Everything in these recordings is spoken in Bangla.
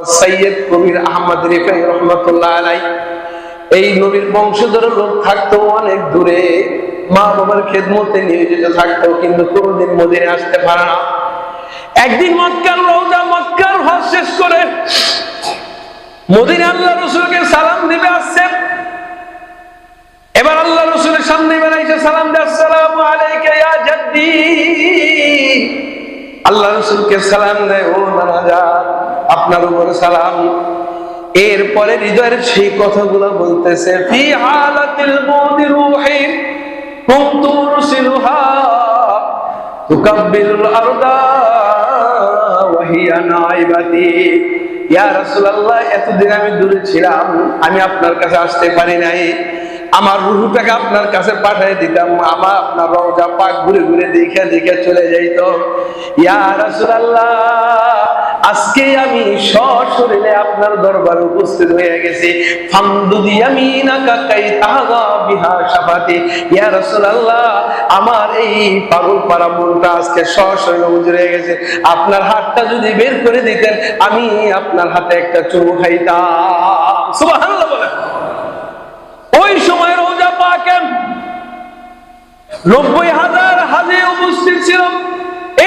সৈয়দ কবির আহমদ রিফাই রহমতুল্লাহ আলাই। এই নবীর বংশধর লোক থাকতো অনেক দূরে। মা বাবার খেদমতে নিয়োজিত থাকতো, কিন্তু কোনোদিন মদিনে আসতে পারে না। একদিন মক্কার রোজা মক্কার হজ শেষ করে মদিনে আল্লাহ রসুলকে সালাম দিবে আসছেন এবার আল্লাহ রসুলের সামনে বেড়াইছে সালাম দে আসসালামু আলাইকা ইয়া জাদ্দি। আল্লাহ রসুলকে সালাম দেয়, ও নানা যান। আপনার উপরে সালাম। এরপরে হৃদয়ের সেই কথাগুলো বলতেছে, ফি হালাতিল রাসূলুল্লাহ, এতদিন আমি দূরে ছিলাম, আমি আপনার কাছে আসতে পারি নাই। আমার রুহুটাকে আপনার কাছে পাঠিয়ে দিতাম আমার আপনার রওজা পাক ঘুরে ঘুরে দেখে দেখে চলে যাইতো। ইয়া রাসূলুল্লাহ আজকে আমি সশরীরে আপনার দরবারে উপস্থিত হয়ে গেছি। ফামদুদি ইয়ামিনাকা কাই তাগা বিহা শাফাতি ইয়া রাসূলুল্লাহ, আমার এই পাগল পারা মনটা আজকে সশরীরে উজড়ে গেছে। আপনার হাতটা যদি বের করে দিতেন, আমি আপনার হাতে একটা চুমু খাইতাম। সুবহানাল্লাহ বলেন। ওই সময় রোজা পাকেন নব্বই হাজার হাজে উপস্থিত ছিল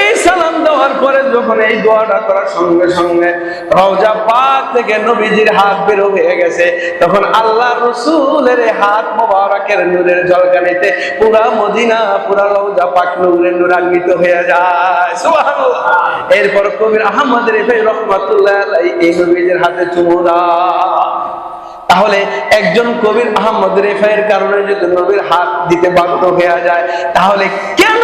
এই সালাম দেওয়ার পরে যখন এই দোয়াটা করার সঙ্গে সঙ্গে রওজা পাক থেকে নবীজির হাত বের হয়ে গেছে, তখন আল্লাহ রসুলের হাত মোবারকের নূরের জলকানিতে পুরা মদিনা, পুরা রওজা পাক নূরের নূরান্বিত হয়ে যায়। এরপর কবির আহমদ রেফাই রহমাতুল্লাহ এই নবীজির হাতে চুমু দেয় তাহলে একজন কবির আহমদ রেফাইয়ের কারণে যদি নবীর হাত দিতে বাধ্য হয়ে যায়, তাহলে কেন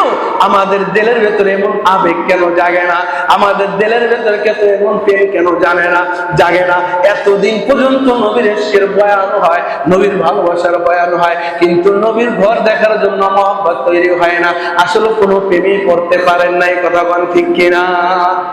আমাদের দিলের ভেতরে এমন আবেগ কেন জাগে না? আমাদের দিলের ভেতরে কেন এমন প্রেম কেন জানে না, জাগে না? এতদিন পর্যন্ত নবীর এসকের বয়ান হয়, নবীর ভালোবাসার বয়ান হয়, কিন্তু নবীর ঘর দেখার জন্য মহব্বত তৈরি হয় না। আসলে কোনো প্রেমই করতে পারেন নাই, কথা ঠিক কিনা?